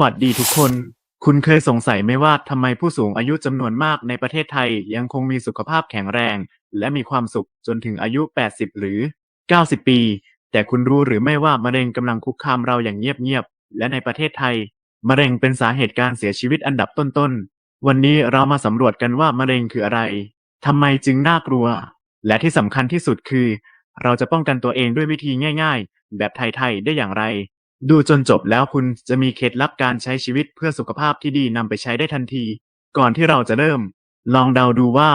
สวัสดีทุกคน คุณเคยสงสัยไหมว่าทำไมผู้สูงอายุจำนวนมากในประเทศไทยยังคงมีสุขภาพแข็งแรง และมีความสุขจนถึงอายุ 80 หรือ 90 ปี แต่คุณรู้หรือไม่ว่ามะเร็งกำลังคุกคามเราอย่างเงียบๆ และในประเทศไทย มะเร็งเป็นสาเหตุการเสียชีวิตอันดับต้นๆ วันนี้เรามาสำรวจกันว่ามะเร็งคืออะไรทำไมจึงน่ากลัว และที่สำคัญที่สุดคือ เราจะป้องกันตัวเองด้วยวิธีง่าย ๆ แบบไทยๆได้อย่างไร ดูจนจบแล้วคุณจะมีเคล็ดลับการใช้ชีวิตเพื่อสุขภาพที่ดีนำไปใช้ได้ทันที ก่อนที่เราจะเริ่ม ลองเดาดูว่า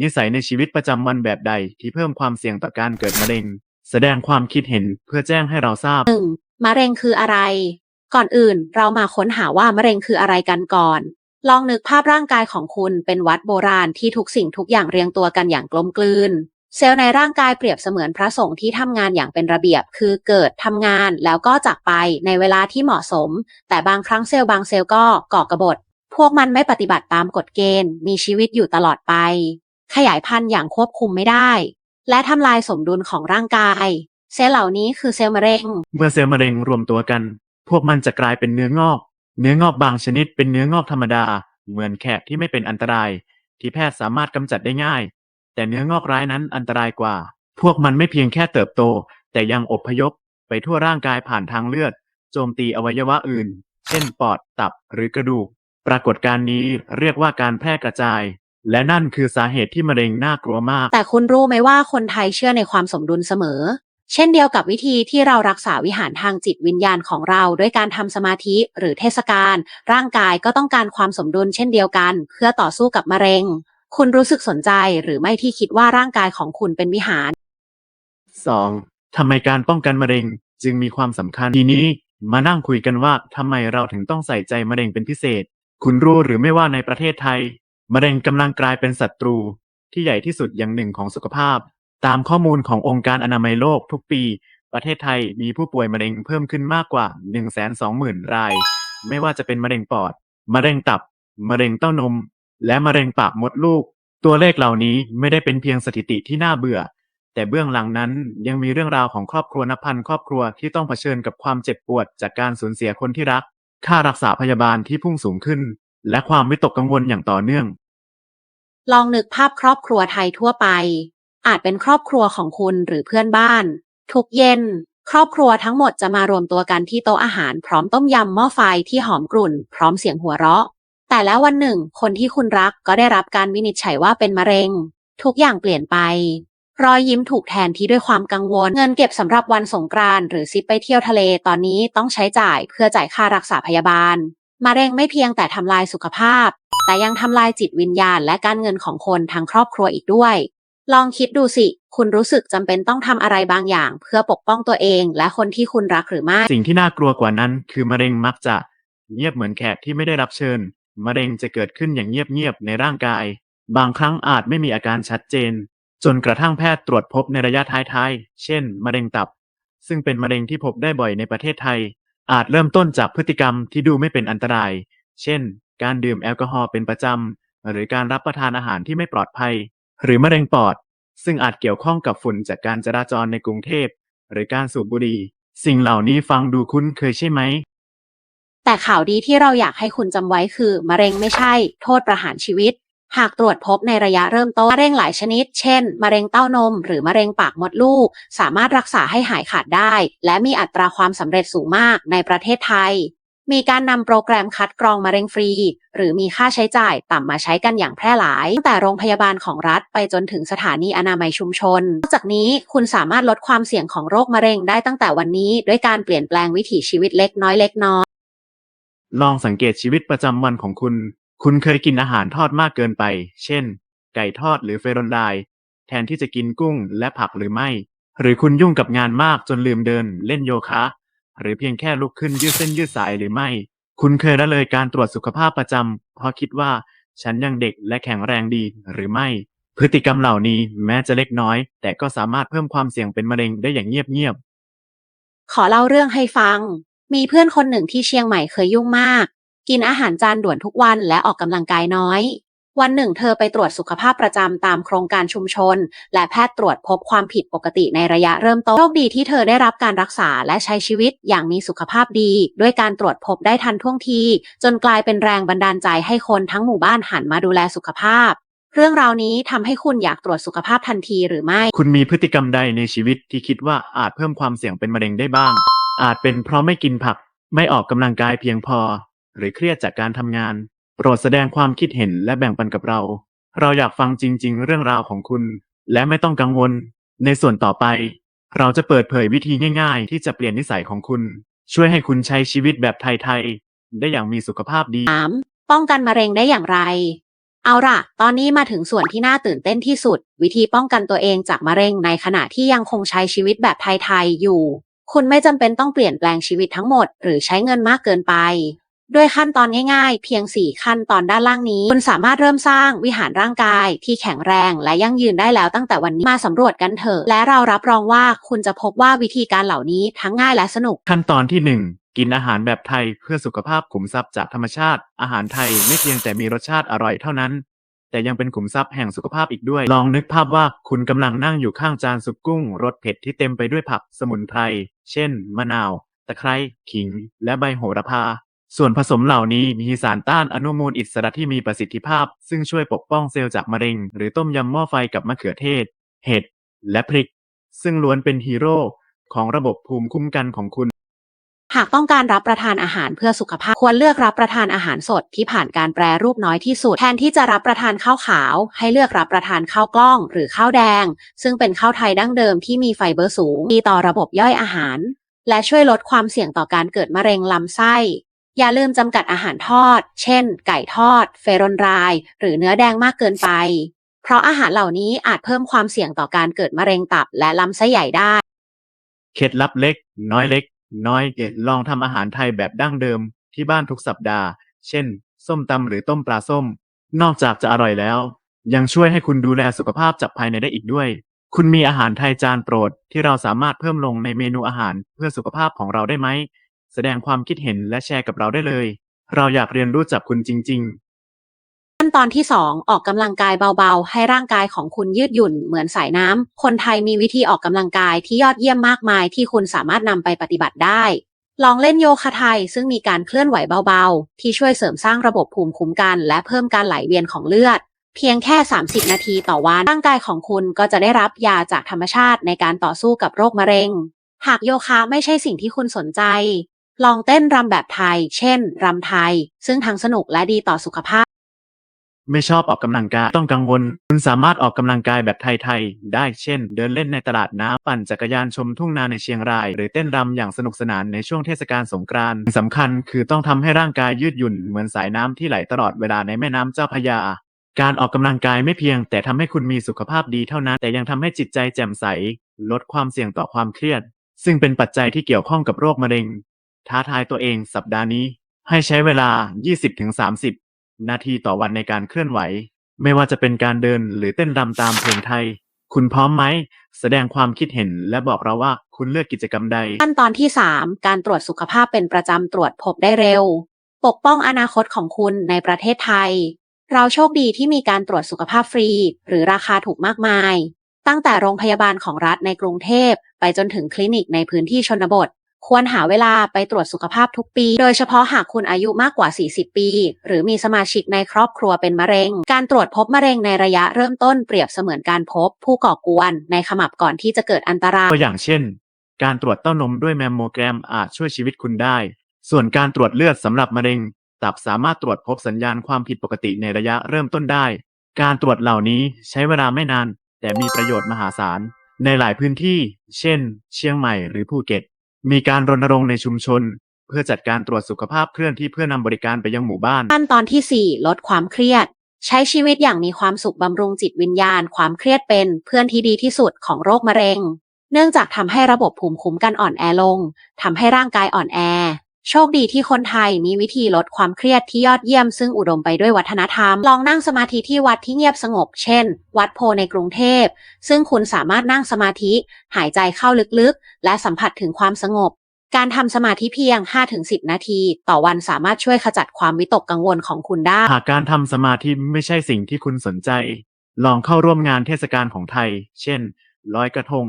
นิสัยในชีวิตประจำวันแบบใดที่เพิ่มความเสี่ยงต่อการเกิดมะเร็ง แสดงความคิดเห็นเพื่อแจ้งให้เราทราบ มะเร็งคืออะไร ก่อนอื่นเรามาค้นหาว่ามะเร็งคืออะไรกันก่อน ลองนึกภาพร่างกายของคุณเป็นวัดโบราณที่ทุกสิ่งทุกอย่างเรียงตัวกันอย่างกลมกลืน เซลล์ในร่างกายเปรียบเสมือนพระสงฆ์ที่ทำงานอย่างเป็นระเบียบ คือเกิดทำงานแล้วก็จากไปในเวลาที่เหมาะสม แต่บางครั้งเซลล์บางเซลล์ก็ก่อกระบฏ พวกมันไม่ปฏิบัติตามกฎเกณฑ์ มีชีวิตอยู่ตลอดไป ขยายพันธุ์อย่างควบคุมไม่ได้ และทำลายสมดุลของร่างกาย เซลล์เหล่านี้คือเซลล์มะเร็ง เมื่อเซลล์มะเร็งรวมตัวกัน พวกมันจะกลายเป็นเนื้องอก เนื้องอกบางชนิดเป็นเนื้องอกธรรมดา เหมือนแขกที่ไม่เป็นอันตราย ที่แพทย์สามารถกำจัดได้ง่าย แต่เนื้องอกร้ายนั้นอันตรายกว่า พวกมันไม่เพียงแค่เติบโต แต่ยังอบพยพไปทั่วร่างกายผ่านทางเลือด โจมตีอวัยวะอื่น เช่นปอด ตับ หรือกระดูก ปรากฏการณ์นี้เรียกว่าการแพร่กระจาย และนั่นคือสาเหตุที่มะเร็งน่ากลัวมาก แต่คุณรู้ไหมว่าคนไทยเชื่อในความสมดุลเสมอ เช่นเดียวกับวิธีที่เรารักษาวิหารทางจิตวิญญาณของเรา ด้วยการทำสมาธิหรือเทศกาลร่างกายก็ต้องการความสมดุลเช่นเดียวกัน เพื่อต่อสู้กับมะเร็ง คุณรู้สึกสนใจหรือไม่ที่คิดว่าร่างกายของคุณเป็นวิหาร 2. ทำไมการป้องกันมะเร็งจึงมีความสำคัญทีนี้ มานั่งคุยกันว่าทำไมเราถึงต้องใส่ใจมะเร็งเป็นพิเศษ คุณรู้หรือไม่ว่าในประเทศไทย มะเร็งกำลังกลายเป็นศัตรู ที่ใหญ่ที่สุดอย่างหนึ่งของสุขภาพ ตามข้อมูลขององค์การอนามัยโลกทุกปี ประเทศไทยมีผู้ป่วยมะเร็งเพิ่มขึ้นมากกว่า 120,000 ราย ไม่ว่าจะเป็นมะเร็งปอด มะเร็งตับ มะเร็งเต้านม และมะเร็งปากมดลูก ตัวเลขเหล่านี้ไม่ได้เป็นเพียงสถิติที่น่าเบื่อ แต่เบื้องหลังนั้นยังมีเรื่องราวของครอบครัวนับพันครอบครัวที่ต้องเผชิญกับความเจ็บปวด จากการสูญเสียคนที่รัก ค่ารักษาพยาบาลที่พุ่งสูงขึ้น และความวิตกกังวลอย่างต่อเนื่อง ลองนึกภาพครอบครัวไทยทั่วไป อาจเป็นครอบครัวของคุณหรือเพื่อนบ้าน ทุกเย็นครอบครัวทั้งหมดจะมารวมตัวกันที่โต๊ะอาหารพร้อมต้มยำหม้อไฟที่หอมกรุ่น พร้อมเสียงหัวเราะ แต่แล้ววันหนึ่ง คนที่คุณรักก็ได้รับการวินิจฉัยว่าเป็นมะเร็ง ทุกอย่างเปลี่ยนไป รอยยิ้มถูกแทนที่ด้วยความกังวล เงินเก็บสำหรับวันสงกรานต์หรือซิปไปเที่ยวทะเลตอนนี้ต้องใช้จ่ายเพื่อจ่ายค่ารักษาพยาบาลมะเร็งไม่เพียงแต่ทำลายสุขภาพ แต่ยังทำลายจิตวิญญาณและการเงินของคนทั้งครอบครัวอีกด้วย ลองคิดดูสิ คุณรู้สึกจำเป็นต้องทำอะไรบางอย่าง เพื่อปกป้องตัวเองและคนที่คุณรักหรือไม่ สิ่งที่น่ากลัวกว่านั้น คือมะเร็งมักจะเงียบเหมือนแขกที่ไม่ได้รับเชิญ มะเร็งจะเกิดขึ้นอย่างเงียบๆในร่างกาย บางครั้งอาจไม่มีอาการชัดเจน จนกระทั่งแพทย์ตรวจพบในระยะท้ายๆ เช่น มะเร็งตับ ซึ่งเป็นมะเร็งที่พบได้บ่อยในประเทศไทย อาจเริ่มต้นจากพฤติกรรมที่ดูไม่เป็นอันตราย เช่น การดื่มแอลกอฮอล์เป็นประจำ หรือการรับประทานอาหารที่ไม่ปลอดภัย หรือมะเร็งปอด ซึ่งอาจเกี่ยวข้องกับฝุ่นจากการจราจรในกรุงเทพ หรือการสูบบุหรี่ สิ่งเหล่านี้ฟังดูคุ้นเคยใช่ไหม แต่ข่าวดีที่เราอยากให้คุณจำไว้คือ มะเร็งไม่ใช่ โทษประหารชีวิต หากตรวจพบในระยะเริ่มต้นมะเร็งหลายชนิด เช่น มะเร็งเต้านม หรือมะเร็งปากมดลูก สามารถรักษาให้หายขาดได้ และมีอัตราความสำเร็จสูงมากในประเทศไทย มีการนำโปรแกรมคัดกรองมะเร็งฟรี หรือมีค่าใช้จ่ายต่ำมาใช้กันอย่างแพร่หลายตั้งแต่โรงพยาบาลของรัฐไปจนถึงสถานีอนามัยชุมชนนอกจากนี้คุณสามารถลดความเสี่ยงของโรคมะเร็งได้ตั้งแต่วันนี้ ด้วยการเปลี่ยนแปลงวิถีชีวิตเล็กน้อยเล็กน้อย ลองสังเกตชีวิตประจำวันของคุณ คุณเคยกินอาหารทอดมากเกินไป เช่น ไก่ทอดหรือเฟรนไดแทนที่จะกินกุ้งและผักหรือไม่ หรือคุณยุ่งกับงานมากจนลืมเดิน เล่นโยคะ หรือเพียงแค่ลุกขึ้นยืดเส้นยืดสายหรือไม่ คุณเคยละเลยการตรวจสุขภาพประจำเพราะคิดว่าฉันยังเด็กและแข็งแรงดีหรือไม่ พฤติกรรมเหล่านี้แม้จะเล็กน้อย แต่ก็สามารถเพิ่มความเสี่ยงเป็นมะเร็งได้อย่างเงียบๆ ขอเล่าเรื่องให้ฟัง มีเพื่อนคนหนึ่งที่เชียงใหม่เคยยุ่งมาก กินอาหารจานด่วนทุกวันและออกกำลังกายน้อย วันหนึ่งเธอไปตรวจสุขภาพประจำตามโครงการชุมชน และแพทย์ตรวจพบความผิดปกติในระยะเริ่มต้นโชคดีที่เธอได้รับการรักษาและใช้ชีวิตอย่างมีสุขภาพดี ด้วยการตรวจพบได้ทันท่วงที จนกลายเป็นแรงบันดาลใจให้คนทั้งหมู่บ้านหันมาดูแลสุขภาพ เรื่องราวนี้ทำให้คุณอยากตรวจสุขภาพทันทีหรือไม่ คุณมีพฤติกรรมใดในชีวิตที่คิดว่าอาจเพิ่มความเสี่ยงเป็นมะเร็งได้บ้าง อาจเป็นเพราะไม่กินผัก ไม่ออกกำลังกายเพียงพอ หรือเครียดจากการทำงาน โปรดแสดงความคิดเห็นและแบ่งปันกับเรา เราอยากฟังจริง ๆ เรื่องราวของคุณ และไม่ต้องกังวล ในส่วนต่อไป เราจะเปิดเผยวิธีง่าย ๆ ที่จะเปลี่ยนนิสัยของคุณ ช่วยให้คุณใช้ชีวิตแบบไทยๆได้อย่างมีสุขภาพดี 3. ป้องกันมะเร็งได้อย่างไร เอาล่ะ ตอนนี้มาถึงส่วนที่น่าตื่นเต้นที่สุด วิธีป้องกันตัวเองจากมะเร็งในขณะที่ยังคงใช้ชีวิตแบบไทยๆอยู่ คุณไม่จำเป็นต้องเปลี่ยนแปลงชีวิตทั้งหมด หรือใช้เงินมากเกินไปด้วยขั้นตอนง่ายๆ เพียง 4 ขั้นตอนด้านล่างนี้ คุณสามารถเริ่มสร้างวิหารร่างกายที่แข็งแรงและยั่งยืนได้แล้วตั้งแต่วันนี้มาสำรวจกันเถอะและเรารับรองว่าคุณจะพบว่าวิธีการเหล่านี้ทั้งง่ายและสนุก ขั้นตอนที่ 1 กินอาหารแบบไทยเพื่อสุขภาพขุมทรัพย์จากธรรมชาติ อาหารไทยไม่เพียงแต่มีรสชาติอร่อยเท่านั้น แต่ยังเป็นขุมทรัพย์แห่งสุขภาพอีกด้วย ลองนึกภาพว่าคุณกำลังนั่งอยู่ข้างจานซุกุ้งรสเผ็ดที่เต็มไปด้วยผักสมุนไพร เช่น มะนาว ตะไคร้ ขิง และใบโหระพา ส่วนผสมเหล่านี้มีสารต้านอนุมูลอิสระที่มีประสิทธิภาพ ซึ่งช่วยปกป้องเซลล์จากมะเร็ง หรือต้มยำหม้อไฟกับมะเขือเทศ เห็ด และพริก ซึ่งล้วนเป็นฮีโร่ของระบบภูมิคุ้มกันของคุณากต้องการรับประทานอาหารเพื่อสุขภาพ ควรเลือกรับประทานอาหารสดที่ผ่านการแปรรูปน้อยที่สุด แทนที่จะรับประทานข้าวขาว ให้เลือกรับประทานข้าวกล้อง หรือข้าวแดง ซึ่งเป็นข้าวไทยดั้งเดิมที่มีไฟเบอร์สูงดีต่อระบบย่อยอาหาร และช่วยลดความเสี่ยงต่อการเกิดมะเร็งลำไส้อย่าลืมจำกัดอาหารทอด เช่น ไก่ทอด เฟรนรด์หรือเนื้อแดงมากเกินไป เพราะอาหารเหล่านี้อาจเพิ่มความเสี่ยงต่อการเกิดมะเร็งตับและลำไส้ใหญ่ได้ เคล็ดลับเล็ก น้อยเล็ก น้อยเอ็ดลองทำอาหารไทยแบบดั้งเดิมที่บ้านทุกสัปดาห์ เช่น ส้มตำหรือต้มปลาส้ม นอกจากจะอร่อยแล้ว ยังช่วยให้คุณดูแลสุขภาพจากภายในได้อีกด้วย คุณมีอาหารไทยจานโปรดที่เราสามารถเพิ่มลงในเมนูอาหารเพื่อสุขภาพของเราได้ไหม แสดงความคิดเห็นและแชร์กับเราได้เลย เราอยากเรียนรู้จากคุณจริง ๆ ขั้นตอนที่ 2 ออกกำลังกายเบาๆ ให้ร่างกายของคุณยืดหยุ่นเหมือนสายน้ำ คนไทยมีวิธีออกกำลังกายที่ยอดเยี่ยมมากมายที่คุณสามารถนำไปปฏิบัติได้ ลองเล่นโยคะไทยซึ่งมีการเคลื่อนไหวเบาๆ ที่ช่วยเสริมสร้างระบบภูมิคุ้มกัน และเพิ่มการไหลเวียนของเลือด เพียงแค่ 30 นาทีต่อวันร่างกายของคุณก็จะได้รับยาจากธรรมชาติในการต่อสู้กับโรคมะเร็ง หากโยคะไม่ใช่สิ่งที่คุณสนใจ ลองเต้นรำแบบไทย เช่นรำไทย ซึ่งทั้งสนุกและดีต่อสุขภาพ ไม่ชอบออกกำลังกาย ต้องกังวล คุณสามารถออกกำลังกายแบบไทยๆ ได้เช่น เดินเล่นในตลาดน้ำปั่นจักรยานชมทุ่งนาในเชียงราย หรือเต้นรำอย่างสนุกสนานในช่วงเทศกาลสงกรานต์สำคัญคือต้องทำให้ร่างกายยืดหยุ่นเหมือนสายน้ำที่ไหลตลอดเวลาในแม่น้ำเจ้าพระยาการออกกำลังกายไม่เพียง แต่ทำให้คุณมีสุขภาพดีเท่านั้น แต่ยังทำให้จิตใจแจ่มใส ลดความเสี่ยงต่อความเครียด ซึ่งเป็นปัจจัยที่เกี่ยวข้องกับโรคมะเร็ง ท้าทายตัวเองสัปดาห์นี้ ให้ใช้เวลา 20-30 นาทีต่อวันในการเคลื่อนไหว ไม่ว่าจะเป็นการเดินหรือเต้นรำตามเพลงไทย คุณพร้อมไหม แสดงความคิดเห็นและบอกเราว่าคุณเลือกกิจกรรมใด ขั้นตอนที่ 3 การตรวจสุขภาพเป็นประจำตรวจพบได้เร็ว ปกป้องอนาคตของคุณในประเทศไทย เราโชคดีที่มีการตรวจสุขภาพฟรี หรือราคาถูกมากมาย ตั้งแต่โรงพยาบาลของรัฐในกรุงเทพ ไปจนถึงคลินิกในพื้นที่ชนบท ควรหาเวลาไปตรวจสุขภาพทุกปี โดยเฉพาะหากคุณอายุมากกว่า 40 ปี หรือมีสมาชิกในครอบครัวเป็นมะเร็ง การตรวจพบมะเร็งในระยะเริ่มต้นเปรียบเสมือนการพบผู้ก่อกวนในขมับก่อนที่จะเกิดอันตราย ตัวอย่างเช่น การตรวจเต้านมด้วยแมมโมแกรมอาจช่วยชีวิตคุณได้ ส่วนการตรวจเลือดสำหรับมะเร็ง ตับสามารถตรวจพบสัญญาณความผิดปกติในระยะเริ่มต้นได้ การตรวจเหล่านี้ใช้เวลาไม่นาน แต่มีประโยชน์มหาศาล ในหลายพื้นที่ เช่น เชียงใหม่หรือภูเก็ต มีการรณรงค์ในชุมชน เพื่อจัดการตรวจสุขภาพเคลื่อนที่เพื่อนำบริการไปยังหมู่บ้าน ขั้นตอนที่ 4 ลดความเครียด ใช้ชีวิตอย่างมีความสุขบำรุงจิตวิญญาณ ความเครียดเป็นเพื่อนที่ดีที่สุดของโรคมะเร็ง เนื่องจากทำให้ระบบภูมิคุ้มกันอ่อนแอลงทำให้ร่างกายอ่อนแอ โชคดีที่คนไทยมีวิธีลดความเครียดที่ยอดเยี่ยมซึ่งอุดมไปด้วยวัฒนธรรม ลองนั่งสมาธิที่วัดที่เงียบสงบ เช่น วัดโพในกรุงเทพ ซึ่งคุณสามารถนั่งสมาธิ หายใจเข้าลึกๆ และสัมผัสถึงความสงบ การทำสมาธิเพียง 5-10 นาที ต่อวันสามารถช่วยขจัดความวิตกกังวลของคุณได้ หากการทำสมาธิไม่ใช่สิ่งที่คุณสนใจ ลองเข้าร่วมงานเทศกาลของไทย เช่นลอยกระทง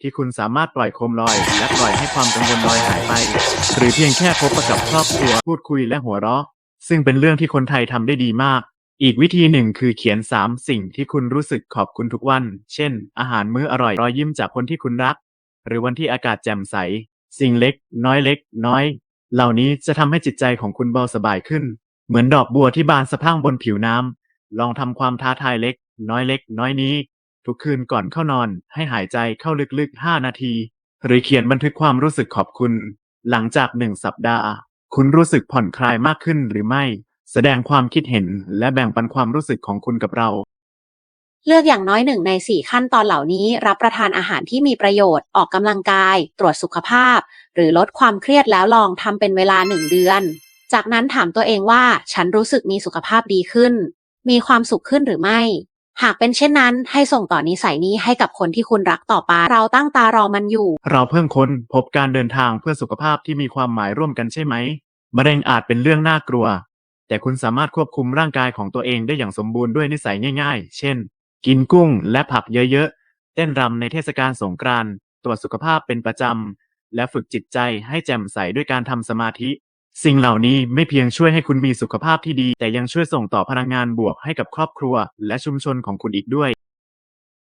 ที่คุณสามารถปล่อยโคมลอย และปล่อยให้ความกังวลลอยหายไป หรือเพียงแค่พบกับครอบครัวพูดคุยและหัวเราะ ซึ่งเป็นเรื่องที่คนไทยทำได้ดีมาก อีกวิธีหนึ่งคือเขียน 3 สิ่งที่คุณรู้สึกขอบคุณทุกวัน เช่น อาหารมื้ออร่อยรอยยิ้มจากคนที่คุณรัก หรือวันที่อากาศแจ่มใส สิ่งเล็ก น้อยเล็ก น้อย เหล่านี้จะทำให้จิตใจของคุณเบาสบายขึ้น เหมือนดอกบัวที่บานสะพรั่งบนผิวน้ำลองทำความท้าทายเล็ก น้อยเล็ก น้อยนี้ ทุกคืนก่อนเข้านอน ให้หายใจเข้าลึกๆ 5 นาที หรือเขียนบันทึกความรู้สึกขอบคุณ หลังจากหนึ่งสัปดาห์ คุณรู้สึกผ่อนคลายมากขึ้นหรือไม่ แสดงความคิดเห็นและแบ่งปันความรู้สึกของคุณกับเรา เลือกอย่างน้อยหนึ่งใน 4 ขั้นตอนเหล่านี้ รับประทานอาหารที่มีประโยชน์ ออกกำลังกาย ตรวจสุขภาพ หรือลดความเครียดแล้วลองทำเป็นเวลา1เดือน จากนั้นถามตัวเองว่าฉันรู้สึกมีสุขภาพดีขึ้น มีความสุขขึ้นหรือไม่ หากเป็นเช่นนั้น ให้ส่งต่อนิสัยนี้ให้กับคนที่คุณรักต่อไป เราตั้งตารอมันอยู่ เราเพิ่งค้นพบการเดินทางเพื่อสุขภาพที่มีความหมายร่วมกันใช่ไหมมะเร็งอาจเป็นเรื่องน่ากลัว แต่คุณสามารถควบคุมร่างกายของตัวเองได้อย่างสมบูรณ์ด้วยนิสัยง่าย ๆ เช่น กินกุ้งและผักเยอะๆ เต้นรำในเทศกาลสงกรานต์ตรวจสุขภาพเป็นประจำ และฝึกจิตใจให้แจ่มใสด้วยการทำสมาธิ สิ่งเหล่านี้ไม่เพียงช่วยให้คุณมีสุขภาพที่ดี แต่ยังช่วยส่งต่อพลังงานบวกให้กับครอบครัว และชุมชนของคุณอีกด้วย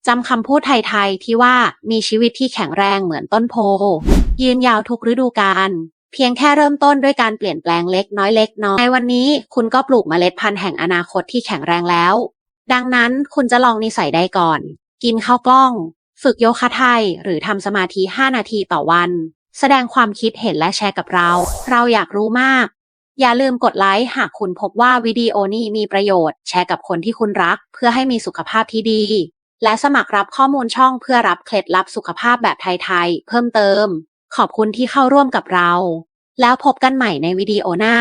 จำคำพูดไทยๆที่ว่ามีชีวิตที่แข็งแรงเหมือนต้นโพ ยืนยาวทุกฤดูกาลเพียงแค่เริ่มต้นด้วยการเปลี่ยนแปลงเล็กน้อยเล็กน้อยในวันนี้ คุณก็ปลูกเมล็ดพันธุ์แห่งอนาคตที่แข็งแรงแล้ว ดังนั้นคุณจะลองนิสัยใดก่อน กินข้าวกล้อง ฝึกโยคะไทย หรือทำสมาธิ 5 นาทีต่อวัน แสดงความคิดเห็นและแชร์กับเรา เราอยากรู้มาก อย่าลืมกดไลค์หากคุณพบว่าวิดีโอนี้มีประโยชน์ แชร์กับคนที่คุณรัก เพื่อให้มีสุขภาพที่ดี และสมัครรับข้อมูลช่องเพื่อรับเคล็ดลับสุขภาพแบบไทยๆ เพิ่มเติม ขอบคุณที่เข้าร่วมกับเรา แล้วพบกันใหม่ในวิดีโอหน้า